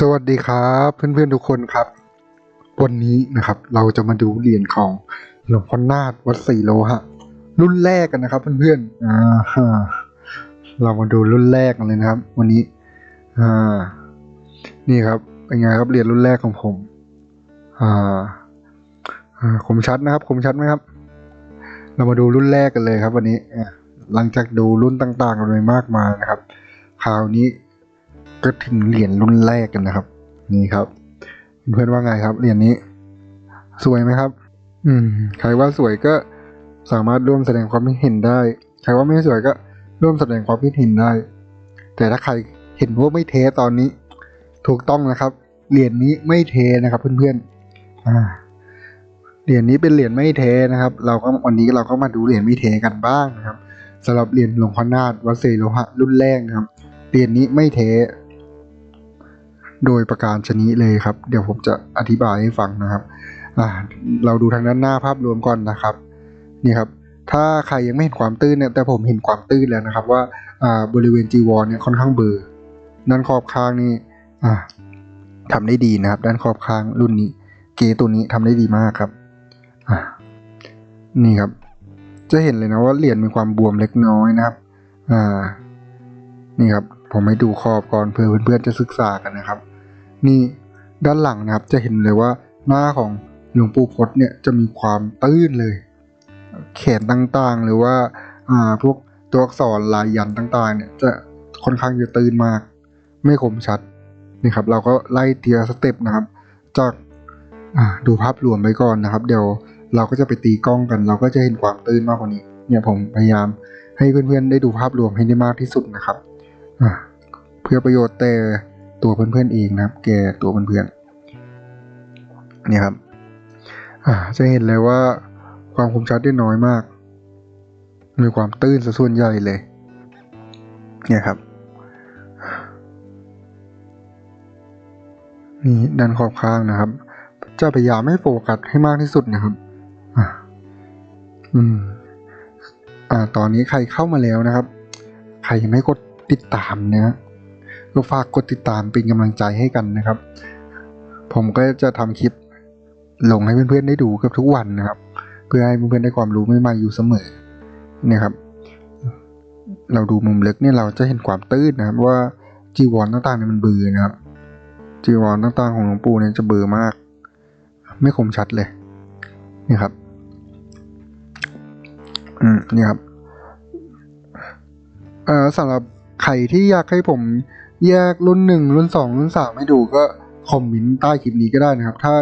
สวัสดีครับเพื่อนๆทุกคนครับ วันนี้นะครับเราจะมาดูเหรียญของหลวงพ่อนาฏวัดศรีโลหะรุ่นแรกกันนะครับเพื่อนๆอ่าเรามาดูรุ่นแรกกันเลยนะครับ วันนี้อ่านี่ครับเป็นไงครับเหรียญรุ่นแรกของผมอ่าอ่าคมชัดนะครับคมชัดไหมครับ เรามาดูรุ่นแรกกันเลยครับ วันนี้หลังจากดูรุ่นต่างๆกันไปมากมายนะครับคราวนี้ ก็ถึงเหรียญรุ่นแรกกันนะครับ นี่ครับ เพื่อนๆว่าไงครับเหรียญนี้ สวยไหมครับ อืม ใครว่าสวยก็สามารถร่วมแสดงความคิดเห็นได้ ใครว่าไม่สวยก็ร่วมแสดงความคิดเห็นได้ แต่ถ้าใครเห็นว่าไม่เทตอนนี้ ถูกต้องนะครับ เหรียญนี้ไม่เทนะครับ เพื่อนๆอ่าเหรียญนี้เป็นเหรียญไม่เทนะครับ เราก็วันนี้เราก็มาดูเหรียญไม่เทกันบ้างนะครับสำหรับเหรียญหลวงพ่อนาฏวัดศรีโลหะรุ่นแรกนะครับเหรียญนี้ไม่เท โดยประการชนิดเลยครับ เดี๋ยวผมจะอธิบายให้ฟังนะครับเราดูทางด้านหน้าภาพรวมก่อนนะครับนี่ครับถ้าใครยังไม่เห็นความตื้นเนี่ยแต่ผมเห็นความตื้นแล้วนะครับ ว่าบริเวณจีวรเนี่ยค่อนข้างเบลอด้านขอบข้างนี่อ่าทำได้ดีนะครับ ด้านขอบข้างรุ่นนี้ เกตัวนี้ทำได้ดีมากครับนี่ครับ จะเห็นเลยนะว่าเหรียญมีความบวมเล็กน้อยนะครับนี่ครับผมให้ดูขอบก่อนเพื่อเพื่อนๆจะศึกษากันนะครับ นี่ด้านหลังนะครับจะเห็นเลยว่าหน้าของหลวงปู่พจน์เนี่ยจะมีความตื้นเลยแขนต่างๆ หรือว่าอ่าพวกตัวอักษรลายยันต่างๆ เนี่ยจะค่อนข้างจะตื้นมาก ไม่คมชัดนี่ครับ เราก็ไล่เทียร์สเต็ปนะครับ จากอ่าดูภาพรวมไปก่อนนะครับ เดี๋ยวเราก็จะไปตีกล้องกัน เราก็จะเห็นความตื้นมากกว่านี้ เนี่ยผมพยายามให้เพื่อนๆได้ดูภาพรวมให้ได้มากที่สุดนะครับเพื่อประโยชน์แต่ ตัวเพื่อนๆเองนะครับ แก่ตัวเพื่อนๆเนี่ยครับจะเห็นเลยว่าความคมชัดได้น้อยมาก มีความตื้นซะส่วนใหญ่เลย เนี่ยครับนี่ด้านขอบข้างนะครับ จะพยายามไม่โฟกัสให้มากที่สุดนะครับอ่าอืม อ่า ตอนนี้ใครเข้ามาแล้วนะครับ ใครยังไม่กดติดตามนะ ก็ฝากกดติดตามเป็นกำลังใจให้กันนะครับ ผมก็จะทำคลิปลงให้เพื่อนๆได้ดูกับทุกวันนะครับ เพื่อให้เพื่อนๆได้ความรู้ใหม่ๆอยู่เสมอเนี่ยครับ เราดูมุมลึกเนี่ยเราจะเห็นความตื้นนะครับ ว่าจีวรต่างๆเนี่ยมันเบือนะครับ จีวรต่างๆของหลวงปู่เนี่ยจะเบือมาก ไม่คมชัดเลยนี่ครับ อืมนี่ครับเอ่อสำหรับใครที่อยากให้ผม แยกรุ่นหนึ่งรุ่นสองรุ่นสามให้ดูก็คอมเมนต์ใต้คลิปนี้ก็ได้นะครับ ถ้า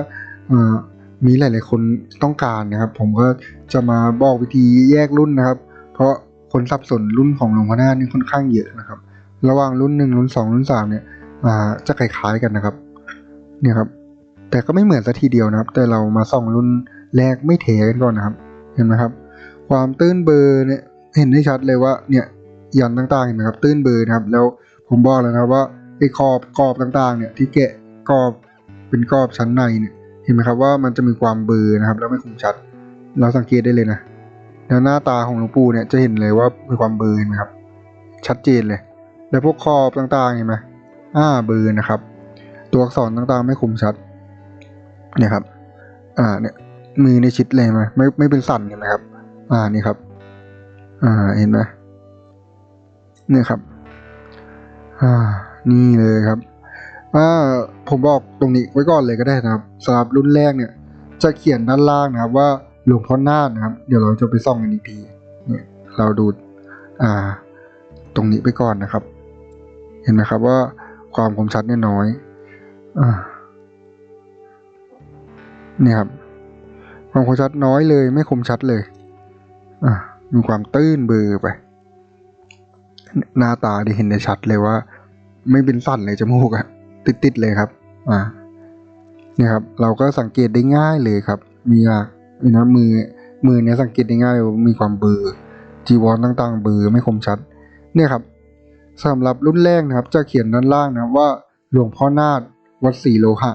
มีหลาย ๆ คนต้องการนะครับ ผมก็จะมาบอกวิธีแยกรุ่นนะครับ เพราะคนสับสนรุ่นของหลวงพ่อหน้านี่ค่อนข้างเยอะนะครับ ระหว่างรุ่นหนึ่งรุ่นสองรุ่นสามเนี่ยจะคล้ายๆกันนะครับเนี่ยครับ แต่ก็ไม่เหมือนสัทีเดียวนะครับ แต่เรามาส่องรุ่นแรกไม่เทกันก่อนนะครับ เห็นไหมครับ ความตื้นเบอร์เนี่ยเห็นได้ชัดเลยว่าเนี่ยยันต่างๆเห็นไหมครับ ตื้นเบอร์นะครับแล้ว ผมบอกแล้วนะครับว่าไอ้ขอบกรอบต่างๆ เนี่ยที่แกะกรอบเป็นกรอบชั้นในเนี่ยเห็นไหมครับว่ามันจะมีความเบลอนะครับ แล้วไม่คมชัด เราสังเกตได้เลยนะแล้วหน้าตาของหลวงปู่เนี่ยจะเห็นเลยว่ามีความเบลอเห็นไหมครับ ชัดเจนเลย แล้วพวกขอบต่างๆเห็นไหมอ่าเบลอนะครับ ตัวอักษรต่างๆ ไม่คมชัดเนี่ยครับ อ่าเนี่ยมือในชิดเลยไหมไม่ไม่เป็นสั่นเห็นไหมครับ อ่านี่ครับ อ่าเห็นไหมเนี่ยครับ อ่า นี่เลยครับอ่าผมบอกตรงนี้ไว้ก่อนเลยก็ได้นะครับสำหรับรุ่นแรกเนี่ย จะเขียนด้านล่างนะครับว่าหลวงพ่อนาฏนะครับ เดี๋ยวเราจะไปส่องกันอีกทีเนี่ยเราดูอ่า ตรงนี้ไปก่อนนะครับ เห็นไหมครับว่าความคมชัดเนี่ยน้อยอ่านี่ครับความคมชัดน้อยเลย ไม่คมชัดเลยอ่ามีความตื้นเบลอไป หน้าตาที่เห็นได้ชัดเลยว่า ไม่เป็นสั่นเลยจมูกอะติดติดๆเลยครับ อ่าเนี่ยครับ เราก็สังเกตได้ง่ายเลยครับ มีอะมีนะมือมือเนี้ยสังเกตได้ง่ายเลยมีความเบลอจีวรต่างๆเบลอไม่คมชัด เนี่ยครับสำหรับรุ่นแรกนะครับ จะเขียนด้านล่างนะว่าหลวงพ่อนาฏวัดศรีโลหะ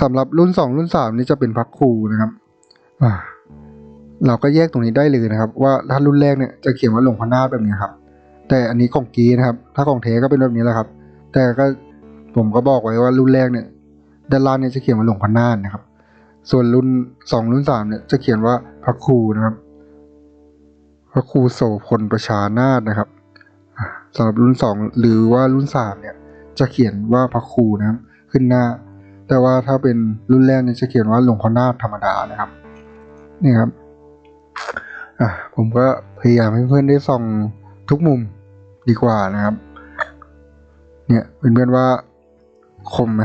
สำหรับรุ่นสองรุ่นสามนี่จะเป็นพักครูนะครับอ่าเราก็แยกตรงนี้ได้เลยนะครับ ว่าถ้ารุ่นแรกเนี่ยจะเขียนว่าหลวงพ่อนาฏแบบนี้ครับ แต่อันนี้ของกีนะครับ ถ้าของเทก็เป็นแบบนี้แหละครับ แต่ก็ผมก็บอกไว้ว่ารุ่นแรกเนี่ยด้านล่างเนี่ยจะเขียนว่าหลวงพ่อนาฏนะครับ ส่วนรุ่นสองรุ่นสามเนี่ยจะเขียนว่าพระครูนะครับ พระครูโสพลประชานาถนะครับสำหรับรุ่นสองหรือว่ารุ่นสามเนี่ยจะเขียนว่าพระครูนะครับ ขึ้นหน้า แต่ว่าถ้าเป็นรุ่นแรกเนี่ยจะเขียนว่าหลวงพ่อนาถธรรมดานะครับนี่ครับอะผมก็พยายามให้เพื่อนได้ส่องทุกมุม ดีกว่านะครับ เนี่ยเพื่อนๆว่าคมไหม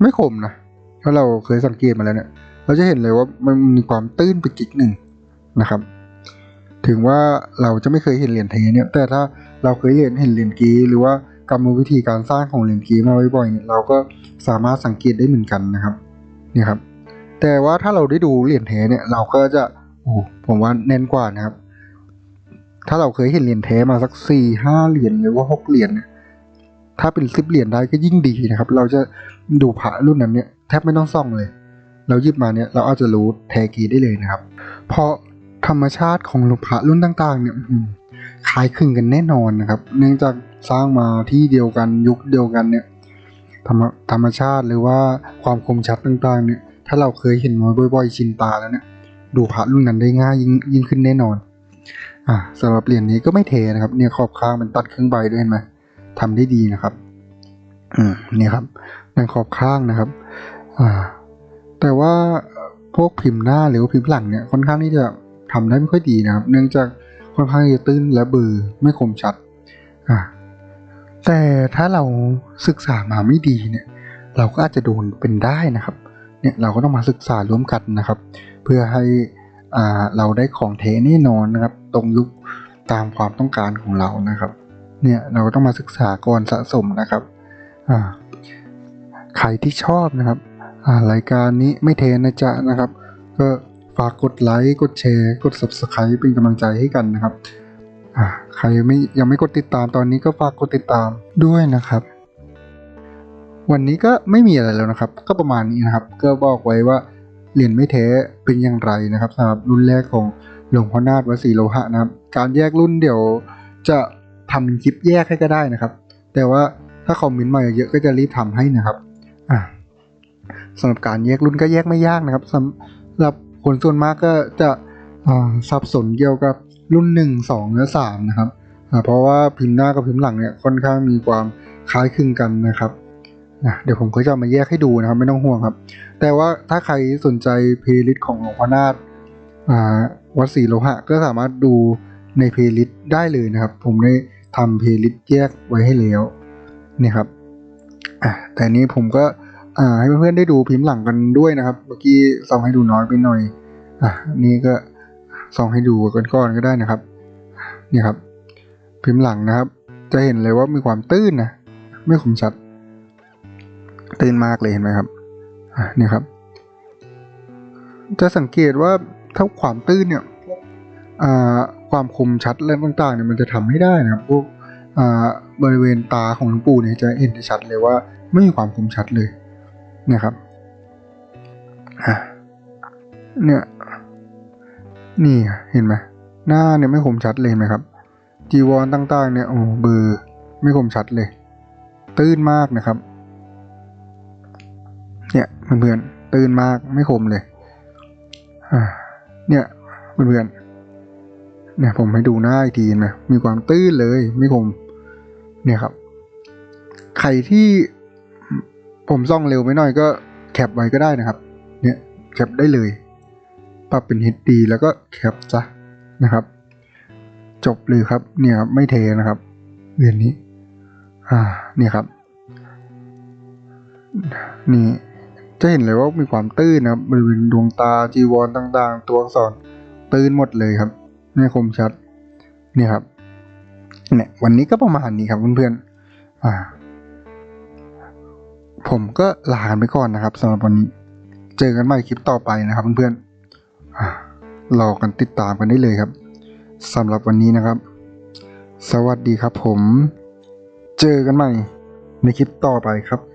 ไม่คมนะเพราะเราเคยสังเกตมาแล้วเนี่ย เราจะเห็นเลยว่ามันมีความตื้นไปจิกหนึ่งนะครับ ถึงว่าเราจะไม่เคยเห็นเหรียญเทเนี่ย แต่ถ้าเราเคยเห็นเห็นเหรียญกีหรือว่ากรรมวิธีการสร้างของเหรียญกีมาบ่อยๆเนี่ยเราก็สามารถสังเกตได้เหมือนกันนะครับนี่ครับ แต่ว่าถ้าเราได้ดูเหรียญเทเนี่ยเราก็จะโอ้ผมว่าแน่นกว่านะครับ ถ้าเราเคยเห็นเหรียญเทมาสักสี่ห้าเหรียญหรือว่าหกเหรียญถ้าเป็นสิบเหรียญได้ก็ยิ่งดีนะครับ เราจะดูพระรุ่นนั้นเนี่ยแทบไม่ต้องส่องเลย เราหยิบมาเนี่ยเราอาจจะรู้แทกีได้เลยนะครับ เพราะธรรมชาติของหลวงพระรุ่นต่าง ๆ เนี่ยคล้ายคลึงกันแน่นอนนะครับ เนื่องจากสร้างมาที่เดียวกันยุคเดียวกันเนี่ยธรรมธรรมชาติหรือว่าความคมชัดต่างๆเนี่ยถ้าเราเคยเห็นมาบ่อยๆชินตาแล้วเนี่ยดูพระรุ่นนั้นได้ง่ายยิ่งยิ่งขึ้นแน่นอน อ่าสำหรับเหรียญนี้ก็ไม่เทนะครับ เนี่ยขอบข้างมันตัดครึ่งใบด้วยเห็นไหมทำได้ดีนะครับอืมเนี่ยครับนั่นขอบข้างนะครับ อ่า แต่ว่าพวกพิมพ์หน้าหรือพิมพ์หลังเนี่ยค่อนข้างที่จะทำได้ไม่ค่อยดีนะครับ เนื่องจากค่อนข้างจะตื้นและเบลอไม่คมชัดอ่าแต่ถ้าเราศึกษามาไม่ดีเนี่ย เราก็อาจจะโดนเป็นได้นะครับ เนี่ยเราก็ต้องมาศึกษาร่วมกันนะครับ เพื่อให้ เราได้ของเทแน่นอนนะครับ ตรงยุคตามความต้องการของเรานะครับ เนี่ยเราต้องมาศึกษาก่อนสะสมนะครับใครที่ชอบนะครับรายการนี้ไม่เทนะจ๊ะนะครับ ก็ฝากกดไลค์กดแชร์ กด subscribe เป็นกำลังใจให้กันนะครับใครไม่ยังไม่กดติดตามตอนนี้ก็ฝากกดติดตามด้วยนะครับ วันนี้ก็ไม่มีอะไรแล้วนะครับ ก็ประมาณนี้นะครับ ก็บอกไว้ว่า เหรียญไม่แท้เป็นอย่างไรนะครับสำหรับรุ่นแรกของหลวงพ่อนาฏวัดศรีโลหะนะครับ การแยกรุ่นเดี๋ยวจะทำเป็นคลิปแยกให้ก็ได้นะครับ แต่ว่าถ้าคอมเมนต์มาเยอะก็จะรีบทำให้นะครับอ่าสำหรับการแยกรุ่นก็แยกไม่ยากนะครับสำหรับคนส่วนมากก็จะสับสนเกี่ยวกับรุ่น 1 2 และ3นะครับเพราะว่าพิมพ์หน้ากับพิมพ์หลังเนี่ยค่อนข้างมีความคล้ายคลึงกันนะครับ นะเดี๋ยวผมก็จะมาแยกให้ดูนะครับ ไม่ต้องห่วงครับ แต่ว่าถ้าใครสนใจเพลย์ลิสต์ของหลวงพ่อนาฏวัดศรีโลหะ ก็สามารถดูในเพลย์ลิสต์ได้เลยนะครับ ผมได้ทำเพลย์ลิสต์แยกไว้ให้แล้วนี่ครับแต่นี้ผมก็ให้เพื่อนๆได้ดูพิมพ์หลังกันด้วยนะครับ เมื่อกี้ส่องให้ดูน้อยไปหน่อยอะนี่ก็ส่องให้ดูกันก่อนก็ได้นะครับนี่ครับ พิมพ์หลังนะครับ จะเห็นเลยว่ามีความตื้นนะไม่คมชัด ตื้นมากเลยเห็นไหมครับนี่ครับ จะสังเกตว่าถ้าความตื้นเนี่ยความคมชัดและต่างๆเนี่ยมันจะทำให้ได้นะครับพวกบริเวณตาของหลวงปู่เนี่ยจะเห็นได้ชัดเลยว่าไม่มีความคมชัดเลยเนี่ยครับเนี่ยนี่เห็นไหมหน้าเนี่ยไม่คมชัดเลยเห็นไหมครับ จีวรต่างๆเนี่ยโอ้เบอร์ไม่คมชัดเลย ตื้นมากนะครับ เพื่อนๆตื่นมากไม่คมเลยเนี่ยเพื่อนๆเนี่ยผมให้ดูหน้าอีกทีนไหมมีความตื้นเลยไม่คม เนี่ยครับใครที่ผมซ่องเร็วไปหน่อยก็แคปไว้ก็ได้นะครับ เนี่ยแคปได้เลยปรับเป็น HD แล้วก็แคปซะนะครับ จบเลยครับ เนี่ยครับไม่เทนะครับเรียนนี้ อ่า เนี่ยครับ นี่ จะเห็นเลยว่ามีความตื้นนะครับบริเวณดวงตาจีวรต่างๆ ตัวอักษรตื้นหมดเลยครับไม่คมชัดนี่ครับเนี่ยวันนี้ก็ประมาณนี้ครับเพื่อนๆอ่า ผมก็ลาไปก่อนนะครับสำหรับวันนี้ เจอกันใหม่คลิปต่อไปนะครับเพื่อนๆอ่ารอกันติดตามกันได้เลยครับสำหรับวันนี้นะครับ สวัสดีครับผม เจอกันใหม่ในคลิปต่อไปครับ